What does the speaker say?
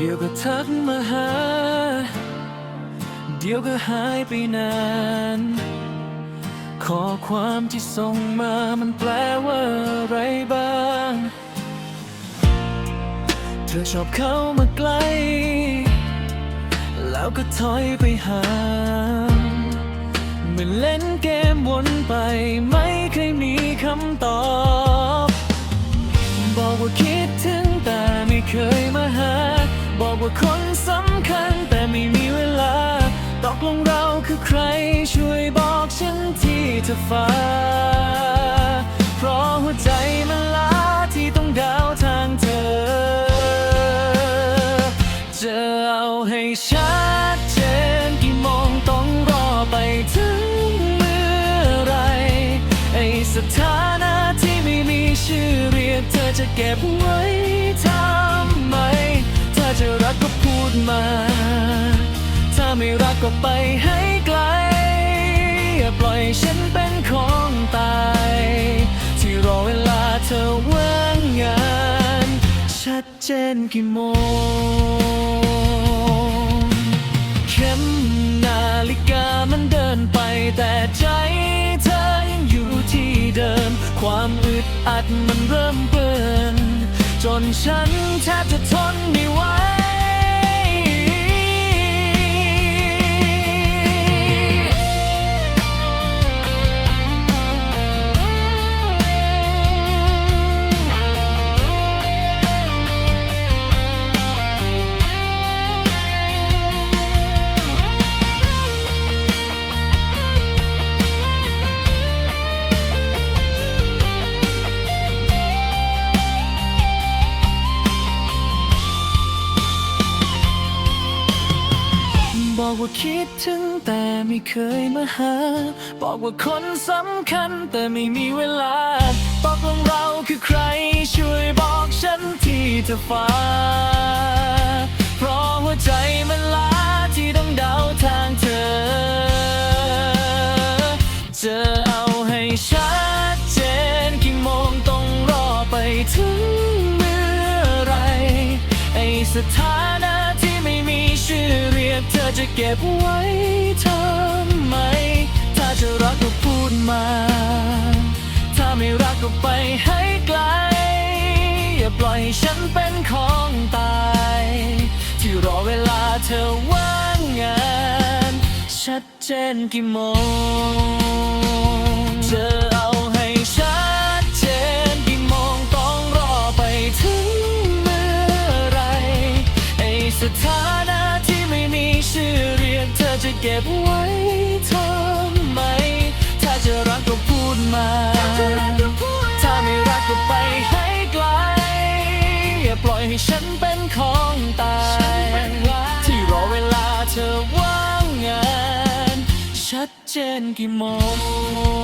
เดี๋ยวก็ทักมาหา เดี๋ยวก็หายไปนาน ข้อความที่ส่งมามันแปลว่าอะไรบ้าง เธอชอบเข้ามาใกล้ แล้วก็ถอยไปห่างเหมือนเล่นเกมวนไป ไม่เคยมีคำตอบ บอกว่าคิดถึงแต่ไม่เคย ว่าคนสำคัญแต่ไม่มีเวลา ตกลงเราคือใครช่วยบอกฉันที่เธอฟ้า เพราะหัวใจมันลาที่ต้องดาวทางเธอ จะเอาให้ชัดเจนกี่โมงต้องรอไปถึงเมื่อไร ไอสถานะที่ไม่มีชื่อเรียกเธอจะเก็บไว้ทำ รักก็ไปให้ไกล อย่าปล่อยฉันเป็นของตาย ที่รอเวลาเธอว่างงาน ชัดเจนกี่โมงเข็มนาฬิกามันเดินไปแต่ใจเธอยังอยู่ที่เดิม ความอึดอัดมันเริ่มเปื้อนจนฉันแทบจะทนไม่ไหว ว่าคิดถึงแต่ไม่เคยมาหา บอกว่าคนสำคัญแต่ไม่มีเวลา บอกลงเราคือใครช่วยบอกฉันที่เธอฟ้า เพราะหัวใจมันล้าที่ต้องเดาทางเธอ จะเอาให้ชัดเจนกี่โมงต้องรอไปถึงเมื่อไรไอ้สถาน เธอจะเก็บไว้ทำไม ถ้าจะรักก็พูดมา ถ้าไม่รักก็ไปให้ไกล อย่าปล่อยให้ฉันเป็นของตาย ที่รอเวลาเธอว่างงาน ชัดเจนกี่โมงจอ เก็บไว้ทำไม ถ้าจะรักก็พูดมา ถ้าไม่รักก็ไปให้ไกล อย่าปล่อยให้ฉันเป็นของตาย ที่รอเวลาเธอว่างงาน ชัดเจนกี่โมง